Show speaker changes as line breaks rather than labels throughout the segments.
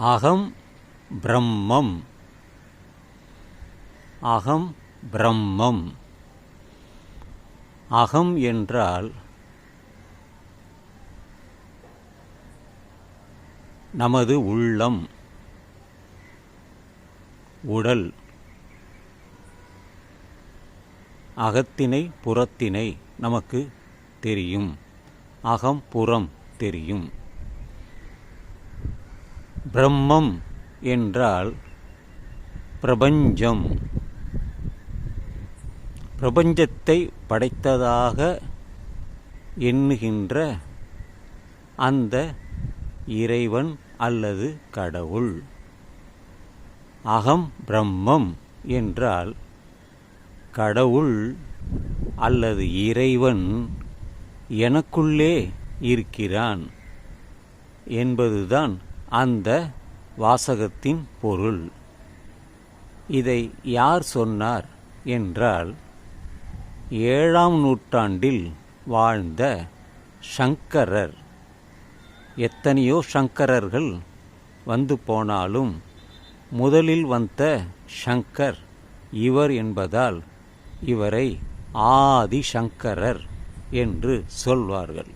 அகம் பிரம்மம். அகம் பிரம்மம். அகம் என்றால் நமது உள்ளம் உடல் அகத்தினை புறத்தினை நமக்கு தெரியும். அகம் புறம் தெரியும். பிரம்மம் என்றால் பிரபஞ்சம். பிரபஞ்சத்தை படைத்ததாக எண்ணுகின்ற அந்த இறைவன் அல்லது கடவுள். அகம் பிரம்மம் என்றால் கடவுள் அல்லது இறைவன் எனக்குள்ளே இருக்கிறான் என்பதுதான் அந்த வாசகத்தின் பொருள். இதை யார் சொன்னார் என்றால் ஏழாம் நூற்றாண்டில் வாழ்ந்த சங்கரர். எத்தனையோ சங்கரர்கள் வந்து போனாலும் முதலில் வந்த சங்கர் இவர் என்பதால் இவரை ஆதி சங்கரர் என்று சொல்வார்கள்.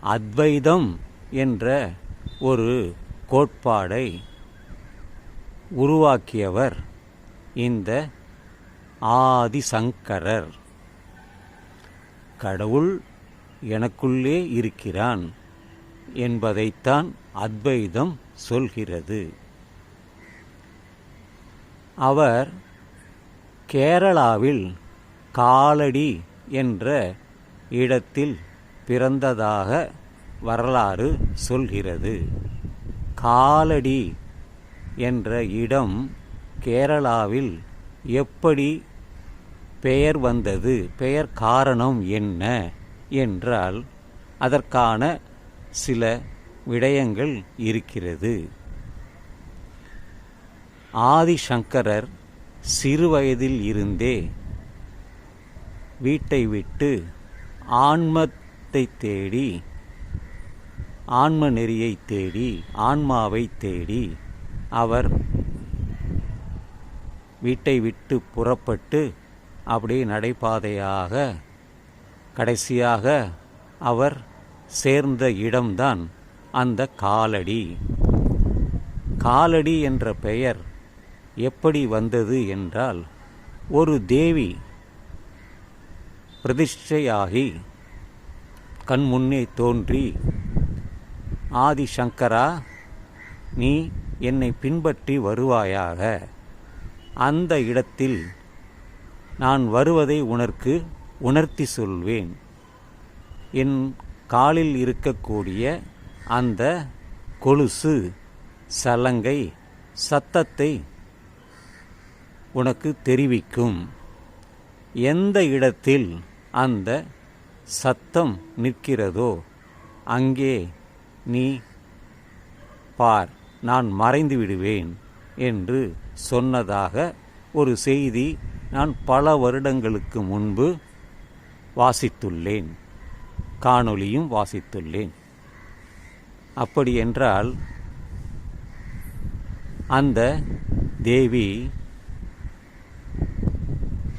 அத்வைதம் என்ற ஒரு கோட்பாடை உருவாக்கியவர் இந்த ஆதிசங்கரர். கடவுள் எனக்குள்ளே இருக்கிறான் என்பதைத்தான் அத்வைதம் சொல்கிறது. அவர் கேரளாவில் காலடி என்ற இடத்தில் பிறந்ததாக வரலாறு சொல்கிறது. காலடி என்ற இடம் கேரளாவில் எப்படி பெயர் வந்தது பெயர் காரணம் என்ன என்றால் அதற்கான சில விடயங்கள் இருக்கிறது. ஆதிசங்கரர் சிறுவயதில் இருந்தே வீட்டை விட்டு ஆன்மத்தை தேடி ஆன்ம நெறியை தேடி ஆன்மாவை தேடி அவர் வீட்டை விட்டு புறப்பட்டு அப்படியே நடைபாதையாக கடைசியாக அவர் சேர்ந்த இடம்தான் அந்த காலடி. காலடி என்ற பெயர் எப்படி வந்தது என்றால் ஒரு தேவி பிரதிஷ்டையாகி கண் முன்னே ஆதி சங்கரா நீ என்னை பின்பற்றி வருவாயாக. அந்த இடத்தில் நான் வருவதை உனக்கு உணர்த்தி சொல்வேன். என் காலில் இருக்கக்கூடிய அந்த கொலுசு சலங்கை சத்தத்தை உனக்கு தெரிவிக்கும். எந்த இடத்தில் அந்த சத்தம் நிற்கிறதோ அங்கே நீ பார் நான் மறைந்து விடுவேன் என்று சொன்னதாக ஒரு செய்தி நான் பல வருடங்களுக்கு முன்பு வாசித்துள்ளேன். காணொளியும் வாசித்துள்ளேன். அப்படி என்றால் அந்த தேவி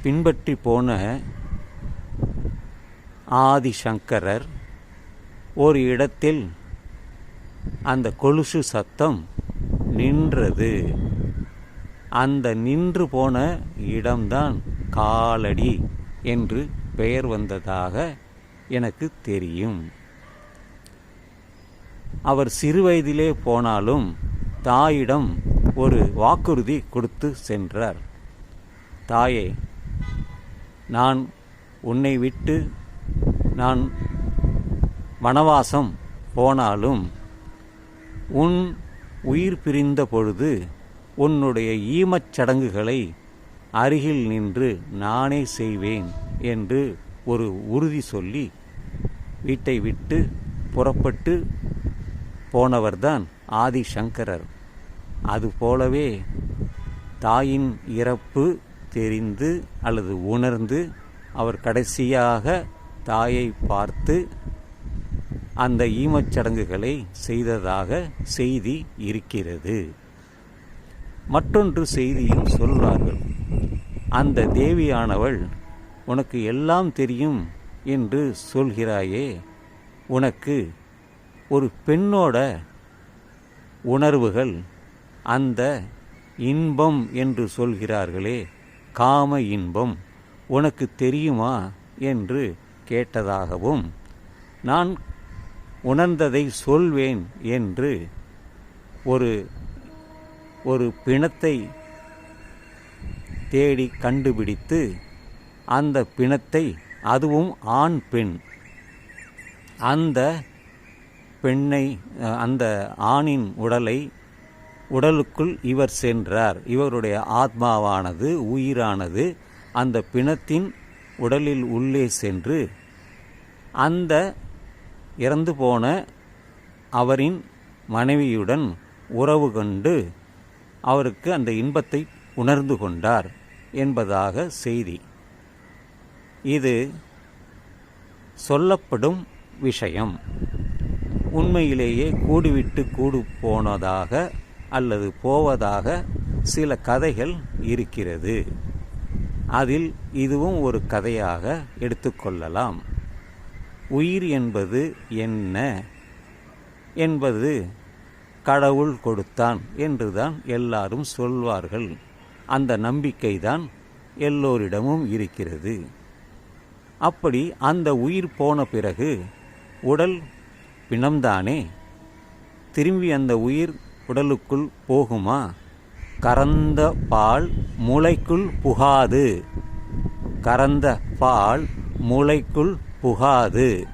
பின்பற்றி போன ஆதிசங்கரர் ஒரு இடத்தில் அந்த கொலுசு சத்தம் நின்றது. அந்த நின்று போன இடம்தான் காலடி என்று பெயர் வந்ததாக எனக்கு தெரியும். அவர் சிறுவயதிலே போனாலும் தாயிடம் ஒரு வாக்குறுதி கொடுத்து சென்றார். தாயே நான் உன்னை விட்டு நான் வனவாசம் போனாலும் உன் உயிர் பிரிந்த பொழுது உன்னுடைய ஈமச் சடங்குகளை அருகில் நின்று நானே செய்வேன் என்று ஒரு உறுதி சொல்லி வீட்டை விட்டு புறப்பட்டு போனவர்தான் ஆதிசங்கரர். அதுபோலவே தாயின் இறப்பு தெரிந்து அல்லது உணர்ந்து அவர் கடைசியாக தாயை பார்த்து அந்த ஈமச்சடங்குகளை செய்ததாக செய்தி இருக்கிறது. மற்றொன்று செய்தியும் சொல்கிறார்கள் அந்த தேவியானவள் உனக்கு எல்லாம் தெரியும் என்று சொல்கிறாயே உனக்கு ஒரு பெண்ணோட உணர்வுகள் அந்த இன்பம் என்று சொல்கிறார்களே காம இன்பம் உனக்கு தெரியுமா? என்று கேட்டதாகவும் நான் உணர்ந்ததை சொல்வேன் என்று ஒரு ஒரு பிணத்தை தேடி கண்டுபிடித்து அந்த பிணத்தை அதுவும் ஆண் பெண். அந்த பெண்ணை அந்த ஆணின் உடலை உடலுக்குள் இவர் சென்றார். இவருடைய ஆத்மாவானது உயிரானது அந்த பிணத்தின் உடலில் உள்ளே சென்று அந்த இறந்து போன அவரின் மனைவியுடன் உறவு கொண்டு அவருக்கு அந்த இன்பத்தை உணர்ந்து கொண்டார் என்பதாக செய்தி. இது சொல்லப்படும் விஷயம். உண்மையிலேயே கூடுவிட்டு கூடு போனதாக அல்லது போவதாக சில கதைகள் இருக்கிறது. அதில் இதுவும் ஒரு கதையாக எடுத்துக்கொள்ளலாம் உயிர் என்பது என்ன? என்பது கடவுள் கொடுத்தான் என்றுதான் எல்லாரும் சொல்வார்கள். அந்த நம்பிக்கைதான் எல்லோரிடமும் இருக்கிறது. அப்படி அந்த உயிர் போன பிறகு உடல் பிணம்தானே? திரும்பி அந்த உயிர் உடலுக்குள் போகுமா? கறந்த பால் மூளைக்குள் புகாது. கறந்த பால் மூளைக்குள் புகாது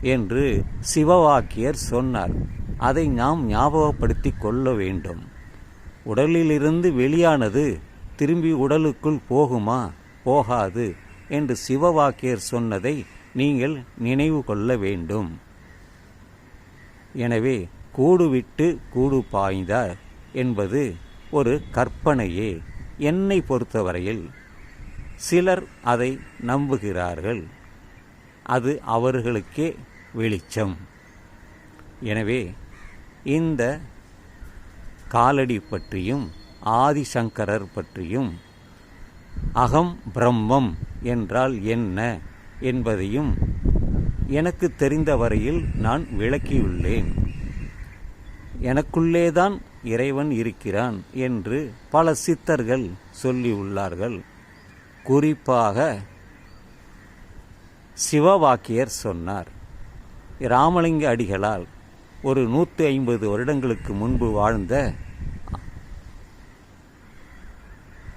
என்று சிவவாக்கியர் சொன்னார். அதை நாம் ஞாபகப்படுத்தி கொள்ள வேண்டும். உடலிலிருந்து வெளியானது திரும்பி உடலுக்குள் போகுமா? போகாது என்று சிவவாக்கியர் சொன்னதை நீங்கள் நினைவு கொள்ள வேண்டும். எனவே கூடு விட்டு கூடு பாய்ந்தார் என்பது ஒரு கற்பனையே. என்னை பொறுத்தவரையில் சிலர் அதை நம்புகிறார்கள். அது அவர்களுக்கே வெளிச்சம். எனவே இந்த காலடி பற்றியும் ஆதிசங்கரர் பற்றியும் அகம் பிரம்மம் என்றால் என்ன என்பதையும் எனக்கு தெரிந்த வரையில் நான் விளக்கியுள்ளேன். எனக்குள்ளேதான் இறைவன் இருக்கிறான் என்று பல சித்தர்கள் சொல்லியுள்ளார்கள். குறிப்பாக சிவவாக்கியர் சொன்னார். ராமலிங்க அடிகளால் ஒரு நூற்றி ஐம்பது வருடங்களுக்கு முன்பு வாழ்ந்த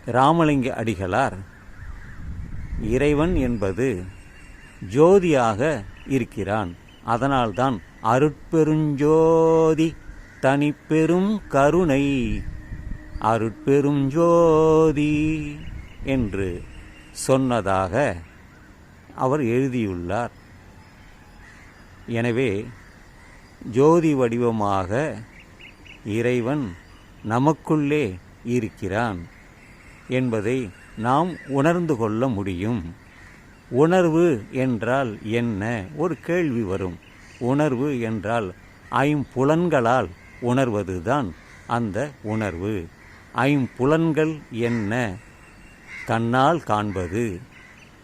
ராமலிங்க அடிகளார் இறைவன் என்பது ஜோதியாக இருக்கிறான். அதனால்தான் அருட்பெருஞ்சோதி தனிப்பெரும் கருணை அருட்பெருஞ்சோதி என்று சொன்னதாக அவர் எழுதியுள்ளார். எனவே ஜோதி வடிவமாக இறைவன் நமக்குள்ளே இருக்கிறான் என்பதை நாம் உணர்ந்து கொள்ள முடியும். உணர்வு என்றால் என்ன? ஒரு கேள்வி வரும். உணர்வு என்றால் ஐம்புலன்களால் உணர்வதுதான் அந்த உணர்வு. ஐம்புலன்கள் என்ன? கண்ணால் காண்பது.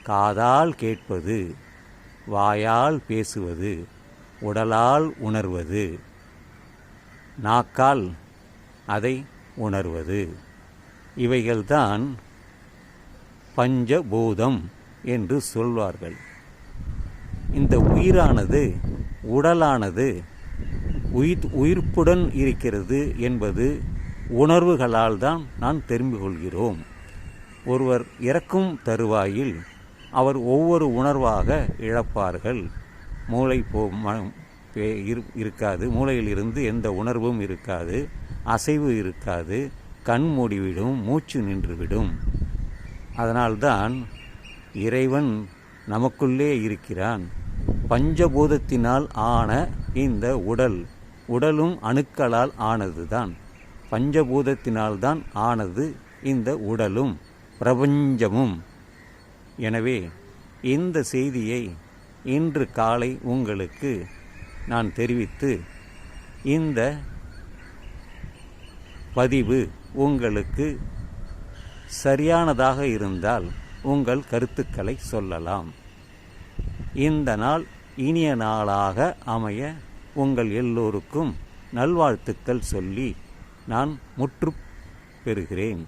காதால் கேட்பது வாயால் பேசுவது உடலால் உணர்வது. நாக்கால் அதை உணர்வது. இவைகள்தான் பஞ்சபூதம் என்று சொல்வார்கள். இந்த உயிரானது உடலானது உயிர் உயிர்ப்புடன் இருக்கிறது என்பது உணர்வுகளால் தான் நான் தெரிந்து கொள்கிறோம். ஒருவர் இறக்கும் தருவாயில் அவர் ஒவ்வொரு உணர்வாக இழப்பார்கள். மூளை போ ம- மூளையில் இரு- இருக்காது. மூளையிலிருந்து எந்த உணர்வும் இருக்காது. அசைவு இருக்காது. கண் மூடிவிடும். மூச்சு நின்றுவிடும். அதனால்தான் இறைவன் நமக்குள்ளே இருக்கிறான். பஞ்சபூதத்தினால் ஆன இந்த உடல் உடலும் அணுக்களால் ஆனதுதான். பஞ்சபூதத்தினால்தான் ஆனது இந்த உடலும் பிரபஞ்சமும். எனவே இந்த செய்தியை இன்று காலை உங்களுக்கு நான் தெரிவித்து இந்த பதிவு உங்களுக்கு சரியானதாக இருந்தால் உங்கள் கருத்துக்களை சொல்லலாம். இந்த நாள் இனிய நாளாக அமைய உங்கள் எல்லோருக்கும் நல்வாழ்த்துக்கள் சொல்லி நான் முற்று பெறுகிறேன்.